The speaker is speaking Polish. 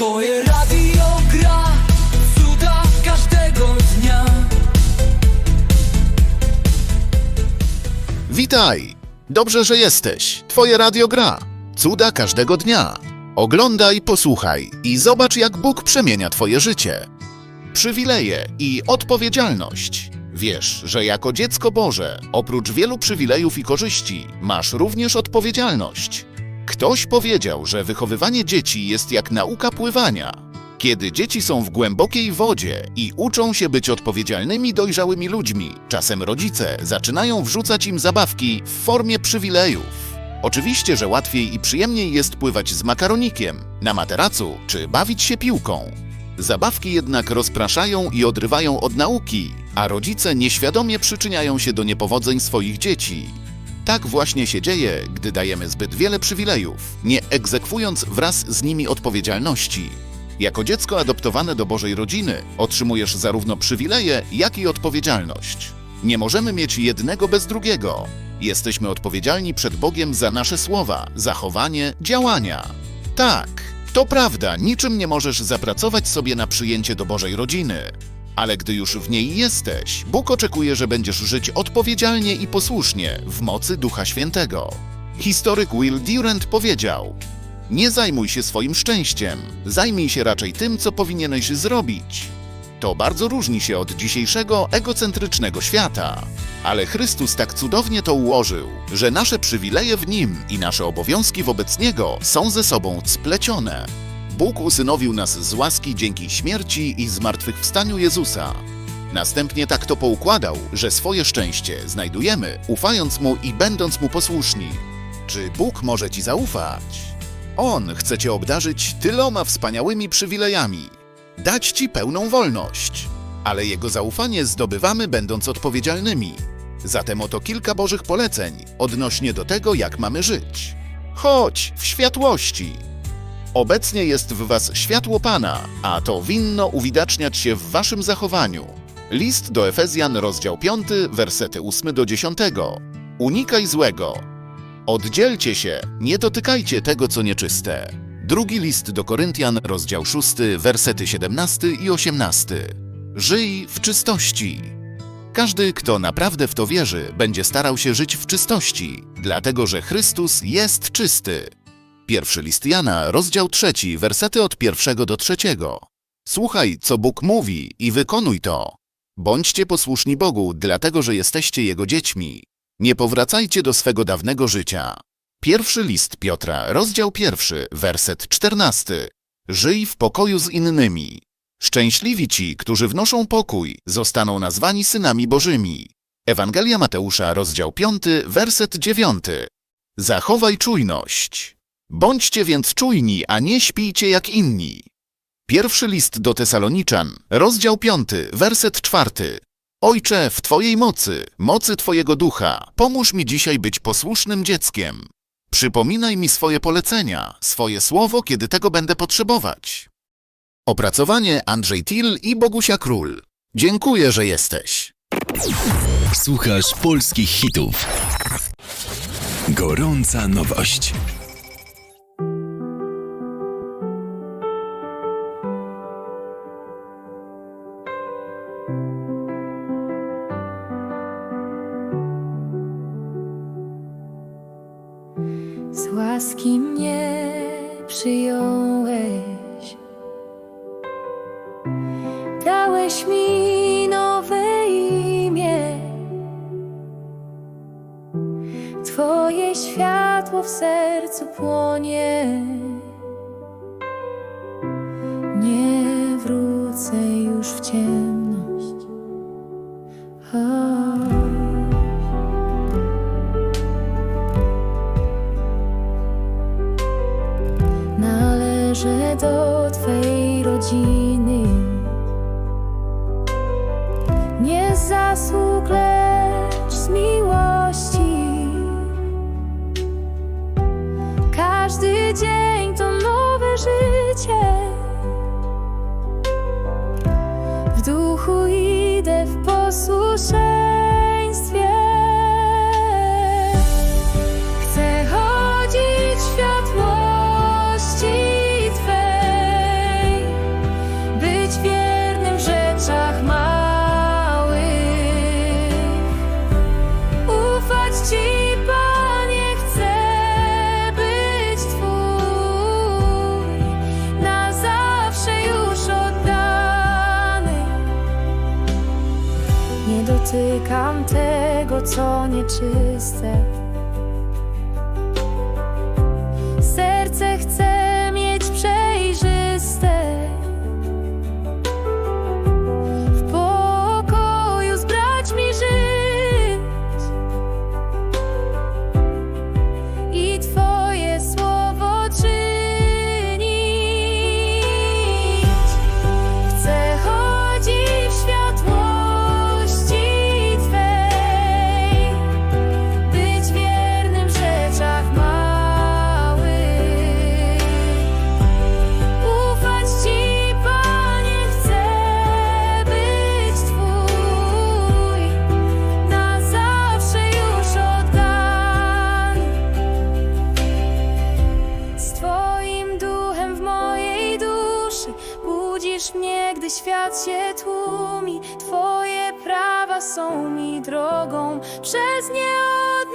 Twoje radio gra cuda każdego dnia. Witaj! Dobrze, że jesteś. Twoje radio gra. Cuda każdego dnia. Oglądaj, posłuchaj i zobacz, jak Bóg przemienia Twoje życie. Przywileje i odpowiedzialność. Wiesz, że jako dziecko Boże, oprócz wielu przywilejów i korzyści, masz również odpowiedzialność. Ktoś powiedział, że wychowywanie dzieci jest jak nauka pływania. Kiedy dzieci są w głębokiej wodzie i uczą się być odpowiedzialnymi, dojrzałymi ludźmi, czasem rodzice zaczynają wrzucać im zabawki w formie przywilejów. Oczywiście, że łatwiej i przyjemniej jest pływać z makaronikiem, na materacu czy bawić się piłką. Zabawki jednak rozpraszają i odrywają od nauki, a rodzice nieświadomie przyczyniają się do niepowodzeń swoich dzieci. Tak właśnie się dzieje, gdy dajemy zbyt wiele przywilejów, nie egzekwując wraz z nimi odpowiedzialności. Jako dziecko adoptowane do Bożej rodziny otrzymujesz zarówno przywileje, jak i odpowiedzialność. Nie możemy mieć jednego bez drugiego. Jesteśmy odpowiedzialni przed Bogiem za nasze słowa, zachowanie, działania. Tak, to prawda, niczym nie możesz zapracować sobie na przyjęcie do Bożej rodziny. Ale gdy już w niej jesteś, Bóg oczekuje, że będziesz żyć odpowiedzialnie i posłusznie w mocy Ducha Świętego. Historyk Will Durant powiedział: Nie zajmuj się swoim szczęściem, zajmij się raczej tym, co powinieneś zrobić. To bardzo różni się od dzisiejszego egocentrycznego świata. Ale Chrystus tak cudownie to ułożył, że nasze przywileje w Nim i nasze obowiązki wobec Niego są ze sobą splecione. Bóg usynowił nas z łaski dzięki śmierci i zmartwychwstaniu Jezusa. Następnie tak to poukładał, że swoje szczęście znajdujemy, ufając Mu i będąc Mu posłuszni. Czy Bóg może Ci zaufać? On chce Cię obdarzyć tyloma wspaniałymi przywilejami, dać Ci pełną wolność, ale Jego zaufanie zdobywamy będąc odpowiedzialnymi. Zatem oto kilka Bożych poleceń odnośnie do tego, jak mamy żyć. Chodź w światłości. Obecnie jest w was światło Pana, a to winno uwidaczniać się w waszym zachowaniu. List do Efezjan, rozdział 5, wersety 8 do 10. Unikaj złego. Oddzielcie się, nie dotykajcie tego, co nieczyste. Drugi list do Koryntian, rozdział 6, wersety 17 i 18. Żyj w czystości. Każdy, kto naprawdę w to wierzy, będzie starał się żyć w czystości, dlatego że Chrystus jest czysty. Pierwszy list Jana, rozdział trzeci, wersety od pierwszego do trzeciego. Słuchaj, co Bóg mówi i wykonuj to. Bądźcie posłuszni Bogu, dlatego że jesteście Jego dziećmi. Nie powracajcie do swego dawnego życia. Pierwszy list Piotra, rozdział pierwszy, werset czternasty. Żyj w pokoju z innymi. Szczęśliwi ci, którzy wnoszą pokój, zostaną nazwani synami Bożymi. Ewangelia Mateusza, rozdział 5, werset 9. Zachowaj czujność. Bądźcie więc czujni, a nie śpijcie jak inni. Pierwszy list do Tesaloniczan, rozdział 5, werset 4. Ojcze, w Twojej mocy, mocy Twojego ducha, pomóż mi dzisiaj być posłusznym dzieckiem. Przypominaj mi swoje polecenia, swoje słowo, kiedy tego będę potrzebować. Opracowanie Andrzej Till i Bogusia Król. Dziękuję, że jesteś. Słuchasz polskich hitów. Gorąca nowość. Z łaski mnie przyjąłeś. Dałeś mi nowe imię. Twoje światło w sercu płonie. Nie wrócę już w ciemność. Należę do Twej rodziny. Nie zasług, lecz z miłości. Każdy dzień to nowe życie. W duchu idę w posłuszeństwie. szukam tego, co nieczyste. świat się tłumi, Twoje prawa są mi drogą, przez nie od